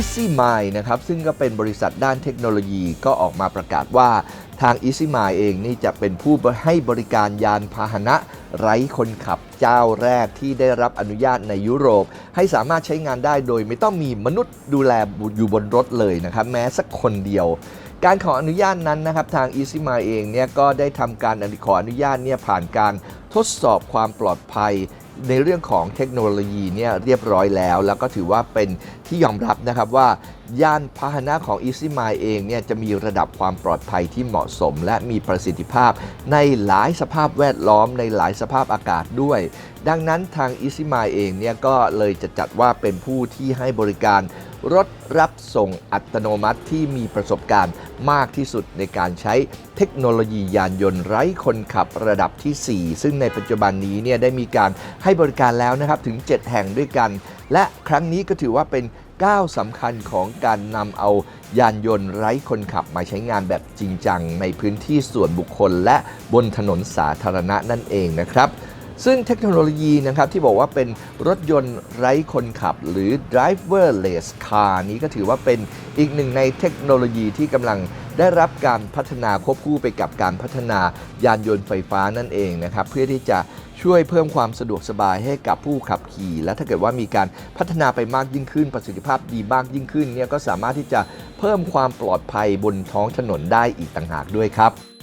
Easy Mind นะครับซึ่งก็เป็นบริษัทด้านเทคโนโลยีก็ออกมาประกาศว่าทาง Easy Mind เองนี่จะเป็นผู้ให้บริการยานพาหนะไร้คนขับเจ้าแรกที่ได้รับอนุญาตในยุโรป ให้สามารถใช้งานได้โดยไม่ต้องมีมนุษย์ดูแลอยู่บนรถเลยนะครับแม้สักคนเดียวการขออนุญาตนั้นนะครับทาง Easy m i เองเนี่ยก็ได้ทำการขออนุญาตเนี่ยผ่านการทดสอบความปลอดภัย ในเรื่องของเทคโนโลยีเนี่ยเรียบร้อยแล้ว แล้วก็ถือว่าเป็นที่ยอมรับนะครับว่ายานพาหนะของ Easy m i เองเนี่ยจะมีระดับความปลอดภัยที่เหมาะสม และมีประสิทธิภาพ ในหลายสภาพแวดล้อมในหลายสภาพอากาศด้วย ดังนั้นทาง Easy m i เองเนี่ยก็เลยจะจัดว่าเป็นผู้ที่ให้บริการรถรับส่งอัตโนมัติที่มีประสบการณ์มากที่สุดในการใช้เทคโนโลยียานยนต์ไร้คนขับระดับที่ 4 ซึ่งในปัจจุบันนี้เนี่ยได้มีการให้บริการแล้วนะครับถึง 7 แห่งด้วยกัน และครั้งนี้ก็ถือว่าเป็น ก้าวสำคัญของการนำเอายานยนต์ไร้คนขับมาใช้งานแบบจริงจัง ในพื้นที่ส่วนบุคคล และบนถนนสาธารณะนั่นเองนะครับ ซึ่งเทคโนโลยีนะครับที่บอกว่าเป็นรถยนต์ไร้คนขับ หรือ driverless car นี้ก็ถือว่าเป็นอีกหนึ่งในเทคโนโลยีที่กำลังได้รับการพัฒนาควบคู่ไปกับการพัฒนายานยนต์ไฟฟ้านั่นเองนะครับ เพื่อที่จะ ช่วยเพิ่มความสะดวกสบายให้กับผู้ขับขี่ และถ้าเกิดว่ามีการพัฒนาไปมากยิ่งขึ้น ประสิทธิภาพดีมากยิ่งขึ้นเนี่ยก็สามารถที่จะเพิ่มความปลอดภัยบนท้องถนนได้อีกต่างหากด้วยครับ